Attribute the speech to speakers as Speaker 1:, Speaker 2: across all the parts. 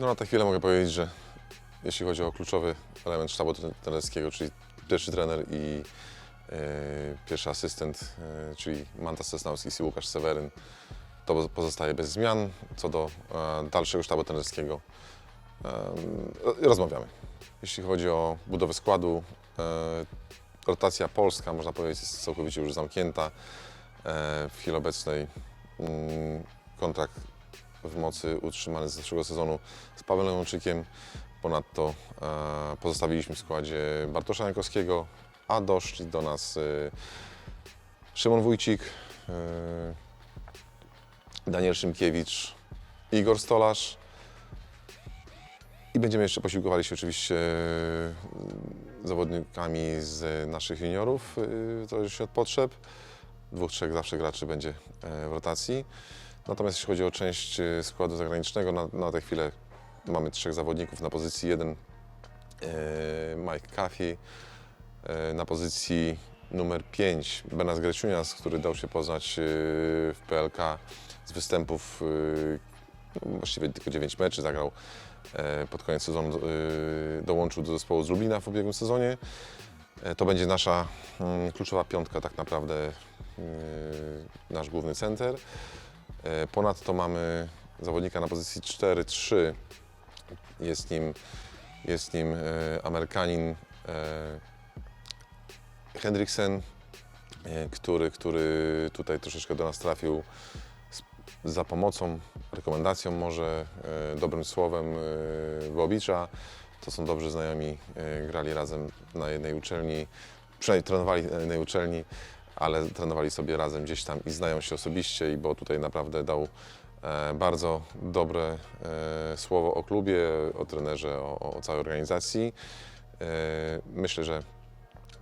Speaker 1: No na tę chwilę mogę powiedzieć, że jeśli chodzi o kluczowy element sztabu trenerskiego, czyli pierwszy trener i e, pierwszy asystent, e, czyli Mantas Sosnowski i Łukasz Seweryn, to pozostaje bez zmian. Co do e, dalszego sztabu trenerskiego e, rozmawiamy. Jeśli chodzi o budowę składu, e, rotacja polska, można powiedzieć, jest całkowicie już zamknięta. E, w chwili obecnej mm, kontrakt w mocy utrzymany z zeszłego sezonu z Pawłem Łączykiem. Ponadto e, pozostawiliśmy w składzie Bartosza Jankowskiego, a doszli do nas e, Szymon Wójcik, e, Daniel Szymkiewicz, Igor Stolarz. I będziemy jeszcze posiłkowali się oczywiście e, zawodnikami z naszych juniorów, e, to już od potrzeb. Dwóch, trzech zawsze graczy będzie e, w rotacji. Natomiast jeśli chodzi o część e, składu zagranicznego, na, na tę chwilę mamy trzech zawodników na pozycji 1. E, Mike Caffey, e, na pozycji numer 5 Benas Greciunias, który dał się poznać w PLK z występów, no, właściwie tylko 9 meczy zagrał pod koniec sezonu, dołączył do zespołu z Lublina w ubiegłym sezonie. To będzie nasza mm, kluczowa piątka tak naprawdę, nasz główny center. E, Ponadto mamy zawodnika na pozycji 4-3. Jest nim, jest nim e, Amerykanin e, Hendriksen, który, który tutaj troszeczkę do nas trafił za pomocą, rekomendacją może, dobrym słowem Bobicza. To są dobrzy znajomi, grali razem na jednej uczelni, przynajmniej trenowali na jednej uczelni, ale trenowali sobie razem gdzieś tam i znają się osobiście i bo tutaj naprawdę dał e, bardzo dobre e, słowo o klubie, o trenerze, o, o całej organizacji. E, myślę, że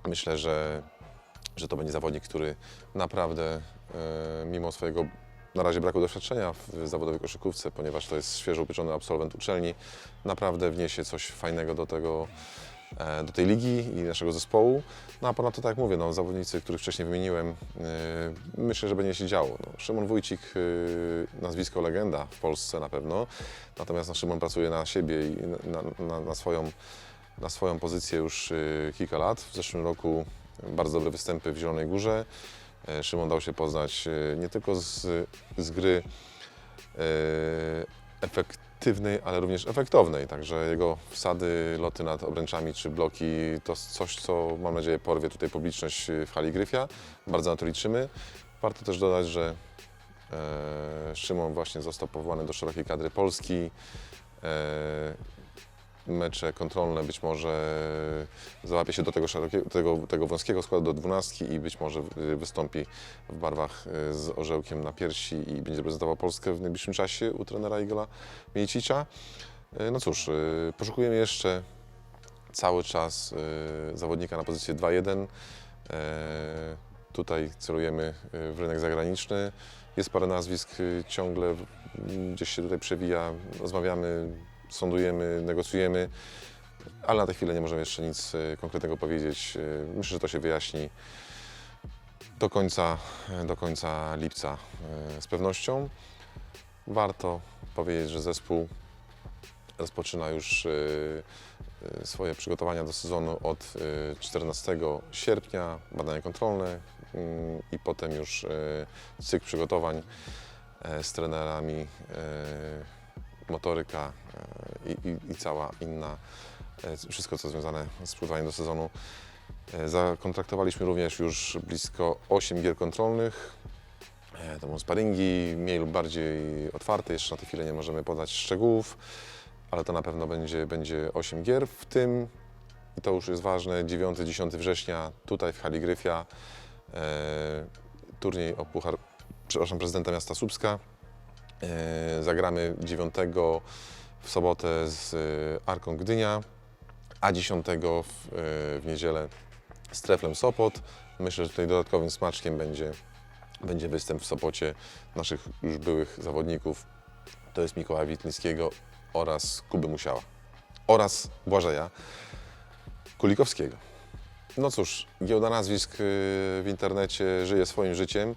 Speaker 1: myślę, że, że to będzie zawodnik, który naprawdę mimo swojego na razie braku doświadczenia w zawodowej koszykówce, ponieważ to jest świeżo upieczony absolwent uczelni, naprawdę wniesie coś fajnego do tego, do tej ligi i naszego zespołu. No a ponadto, tak jak mówię, no, zawodnicy, których wcześniej wymieniłem, e, myślę, że będzie się działo. No, Szymon Wójcik, e, nazwisko legenda w Polsce na pewno, natomiast no, Szymon pracuje na siebie i na, na, na, swoją, na swoją pozycję już e, kilka lat. W zeszłym roku bardzo dobre występy w Zielonej Górze. E, Szymon dał się poznać e, nie tylko z, z gry e, efektywnej, ale również efektownej. Także jego wsady, loty nad obręczami czy bloki to coś, co mam nadzieję porwie tutaj publiczność w hali Gryfia. Bardzo na to liczymy. Warto też dodać, że e, Szymon właśnie został powołany do szerokiej kadry Polski. E, mecze kontrolne być może załapie się do tego, szerokiego, tego, tego wąskiego składu, do dwunastki i być może y, wystąpi w barwach y, z orzełkiem na piersi i będzie reprezentował Polskę w najbliższym czasie u trenera Igola Miejcicza. Y, No cóż, poszukujemy jeszcze cały czas zawodnika na pozycję 2-1. E, Tutaj celujemy w rynek zagraniczny. Jest parę nazwisk ciągle gdzieś się tutaj przewija. Rozmawiamy, sądujemy, negocjujemy, ale na tę chwilę nie możemy jeszcze nic y, konkretnego powiedzieć. Y, Myślę, że to się wyjaśni do końca, do końca lipca z pewnością. Warto powiedzieć, że zespół rozpoczyna już swoje przygotowania do sezonu od y, 14 sierpnia, badania kontrolne mm, i potem już cykl przygotowań e, z trenerami, e, motoryka e, i, i, i cała inna, e, wszystko co związane z przygotowaniem do sezonu. E, Zakontraktowaliśmy również już blisko 8 gier kontrolnych. To będą sparingi, mniej lub bardziej otwarte. Jeszcze na tę chwilę nie możemy podać szczegółów, ale to na pewno będzie, będzie 8 gier, w tym, i to już jest ważne, 9-10 września tutaj w hali Gryfia e, turniej o puchar, przepraszam, prezydenta miasta Słupska. E, zagramy 9 w sobotę z e, Arką Gdynia, a 10 w, e, w niedzielę z Treflem Sopot. Myślę, że tutaj dodatkowym smaczkiem będzie, będzie występ w Sopocie naszych już byłych zawodników. To jest Mikołaja Witlickiego oraz Kuby Musiała oraz Błażeja Kulikowskiego. No cóż, giełda nazwisk w internecie żyje swoim życiem.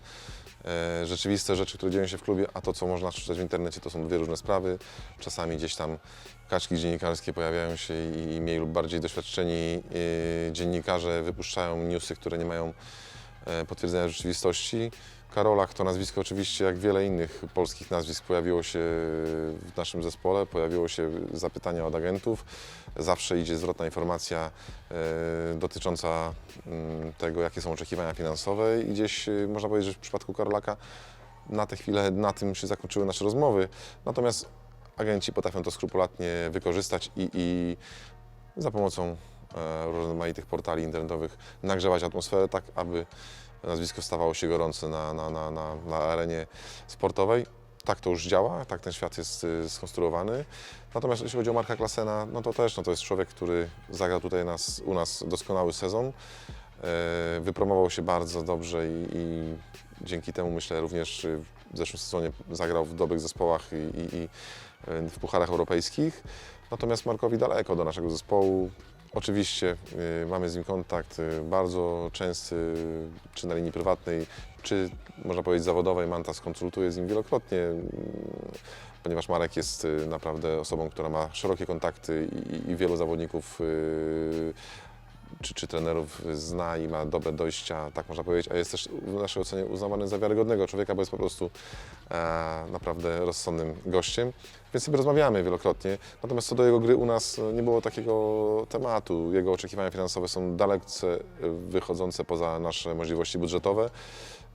Speaker 1: E, rzeczywiste rzeczy, które dzieją się w klubie, a to, co można przeczytać w internecie, to są dwie różne sprawy. Czasami gdzieś tam kaczki dziennikarskie pojawiają się i, mniej lub bardziej doświadczeni e, dziennikarze wypuszczają newsy, które nie mają e, potwierdzenia rzeczywistości. Karolak to nazwisko oczywiście, jak wiele innych polskich nazwisk, pojawiło się w naszym zespole, pojawiło się zapytania od agentów. Zawsze idzie zwrotna informacja e, dotycząca mm, tego, jakie są oczekiwania finansowe i gdzieś e, można powiedzieć, że w przypadku Karolaka na tę chwilę na tym się zakończyły nasze rozmowy. Natomiast agenci potrafią to skrupulatnie wykorzystać i, i za pomocą e, rozmaitych portali internetowych nagrzewać atmosferę tak, aby nazwisko stawało się gorące na, na, na, na, na arenie sportowej. Tak to już działa, tak ten świat jest y, skonstruowany. Natomiast jeśli chodzi o Marka Klasena, no to też no to jest człowiek, który zagrał tutaj nas, u nas doskonały sezon. E, Wypromował się bardzo dobrze i, i dzięki temu myślę również w zeszłym sezonie zagrał w dobrych zespołach i, i, i y, w pucharach europejskich. Natomiast Markowi daleko do naszego zespołu. Oczywiście y, mamy z nim kontakt y, bardzo częsty, czy na linii prywatnej, czy można powiedzieć zawodowej. Mantas konsultuje z nim wielokrotnie, ponieważ Marek jest y, naprawdę osobą, która ma szerokie kontakty i, wielu zawodników y, czy, czy trenerów zna i ma dobre dojścia, tak można powiedzieć, a jest też w naszej ocenie uznawany za wiarygodnego człowieka, bo jest po prostu e, naprawdę rozsądnym gościem, więc sobie rozmawiamy wielokrotnie. Natomiast co do jego gry u nas e, nie było takiego tematu. Jego oczekiwania finansowe są dalece wychodzące poza nasze możliwości budżetowe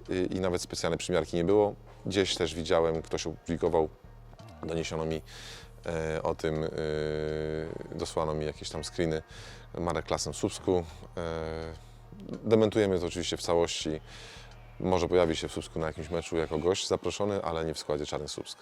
Speaker 1: i, i nawet specjalnej przymiarki nie było. Gdzieś też widziałem, ktoś opublikował, doniesiono mi o tym, e, dosłano mi jakieś tam screeny Marek Klasem w Słupsku. E, Dementujemy to oczywiście w całości. Może pojawi się w Słupsku na jakimś meczu jako gość zaproszony, ale nie w składzie Czarny Słupsk.